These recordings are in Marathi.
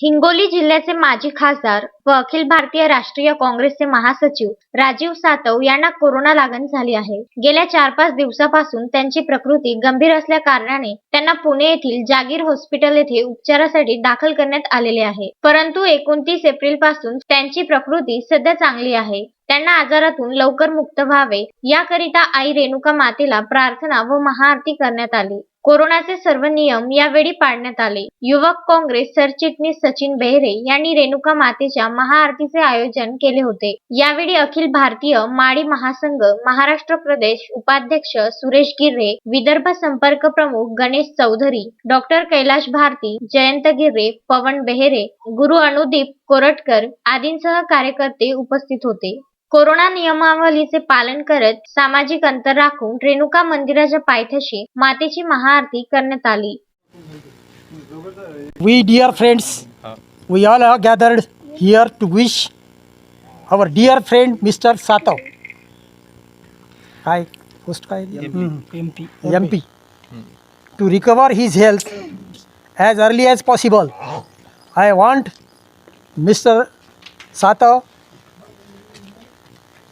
हिंगोली जिल्ह्याचे माजी खासदार व अखिल भारतीय राष्ट्रीय काँग्रेसचे महासचिव राजीव सातव यांना कोरोना लागण झाली आहे. गेल्या चार पाच दिवसापासून त्यांची प्रकृती गंभीर असल्या कारणाने त्यांना पुणे येथील जागीर हॉस्पिटल येथे उपचारासाठी दाखल करण्यात आलेले आहे. परंतु एकोणतीस एप्रिलपासून त्यांची प्रकृती सध्या चांगली आहे. त्यांना आजारातून लवकर मुक्त व्हावे याकरिता आई रेणुका मातेला प्रार्थना व महाआरती करण्यात आली. कोरोनाचे सर्व नियम यावेळी पाळण्यात आले. युवक काँग्रेस सरचिटणीस सचिन बेहरे यांनी रेणुका मातेच्या महाआरतीचे आयोजन केले होते. यावेळी अखिल भारतीय माळी महासंघ महाराष्ट्र प्रदेश उपाध्यक्ष सुरेश गिर्रे विदर्भ संपर्क प्रमुख गणेश चौधरी डॉक्टर कैलाश भारती जयंत गिर्रे पवन बेहरे गुरु अनुदीप कोरटकर आदींसह कार्यकर्ते उपस्थित होते. कोरोना नियमावलीचे पालन करत सामाजिक अंतर राखून रेणुका मंदिराच्या पायथ्याशी मातेची महाआरती करण्यात आली. We dear friends, we all are gathered here to wish our dear friend Mr. Satav. काय पोस्ट काय M P M P to recover his health as early as possible I want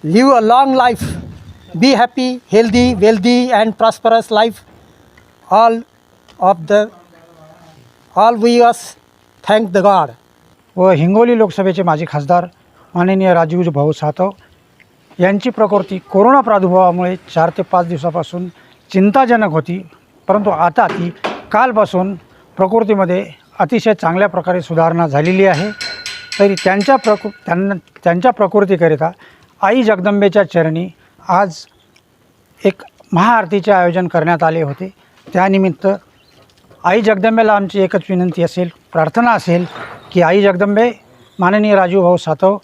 mister Satav live a long life be happy healthy wealthy and prosperous life all of the all we us thank the god व हिंगोली लोकसभेचे माजी खासदार माननीय राजीव भाऊ सातव यांची प्रकृती कोरोना प्रादुर्भावामुळे चार ते पाच दिवसापासून चिंताजनक होती. परंतु आता ती कालपासून प्रकृतीमध्ये अतिशय चांगल्या प्रकारे सुधारणा झालेली आहे. तरी त्यांच्या प्रकृ त्यांना त्यांच्या प्रकृतीकरिता आई जगदंबेच्या चरणी आज एक महाआरतीचे आयोजन करण्यात आले होते. त्यानिमित्त आई जगदंबेला आमची एकच विनंती असेल प्रार्थना असेल की आई जगदंबे माननीय राजूभाऊ सातव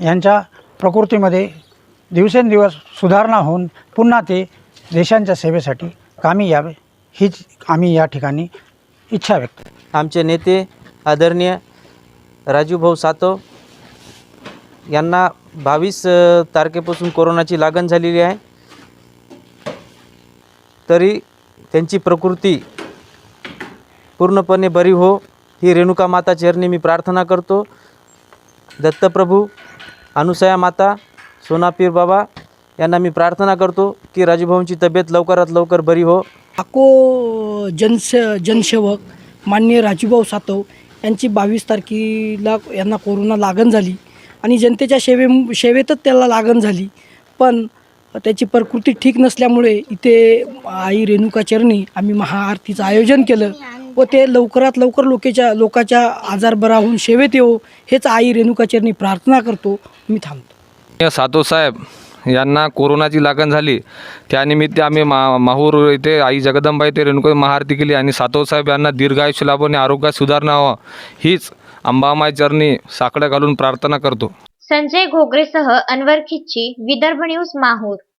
यांच्या प्रकृतीमध्ये दिवसेंदिवस सुधारणा होऊन पुन्हा ते देशांच्या सेवेसाठी कामी यावे हीच आम्ही या ठिकाणी इच्छा व्यक्त आमचे नेते आदरणीय राजूभाऊ सातव यांना बावीस तारखेपासून कोरोनाची लागण झालेली आहे. तरी त्यांची प्रकृती पूर्णपणे बरी हो ही रेणुका माता चरणी मी प्रार्थना करतो. दत्तप्रभू अनुसया माता सोनापीर बाबा यांना मी प्रार्थना करतो की राजूभाऊंची तब्येत लवकरात लवकर बरी हो. अको जनस जनसेवक माननीय राजूभाऊ सातव यांची बावीस तारखेला यांना कोरोना लागण झाली. आणि जनतेच्या सेवे सेवेतच त्याला लागण झाली. पण त्याची प्रकृती ठीक नसल्यामुळे इथे आई रेणुका चरणी आम्ही महाआरतीचं आयोजन केलं व ते लवकरात लवकर लोकेच्या लोकाच्या आजार बरा होऊन सेवेत येऊ हेच आई रेणुका चरणी प्रार्थना करतो. मी थांबतो. या सातो साहेब यांना कोरोनाची लागण झाली. त्यानिमित्त आम्ही मा माहूर इथे आई जगदंबा येथे रेणुका महाआरती केली आणि सातोसाहेब यांना दीर्घायुष्य लाभो आणि आरोग्यात सुधारणा व्हावं. हीच अंबामाई चरणी साकडं घालून प्रार्थना करतो. संजय घोगरेसह अनवर खिच्ची विदर्भ न्यूज माहूर.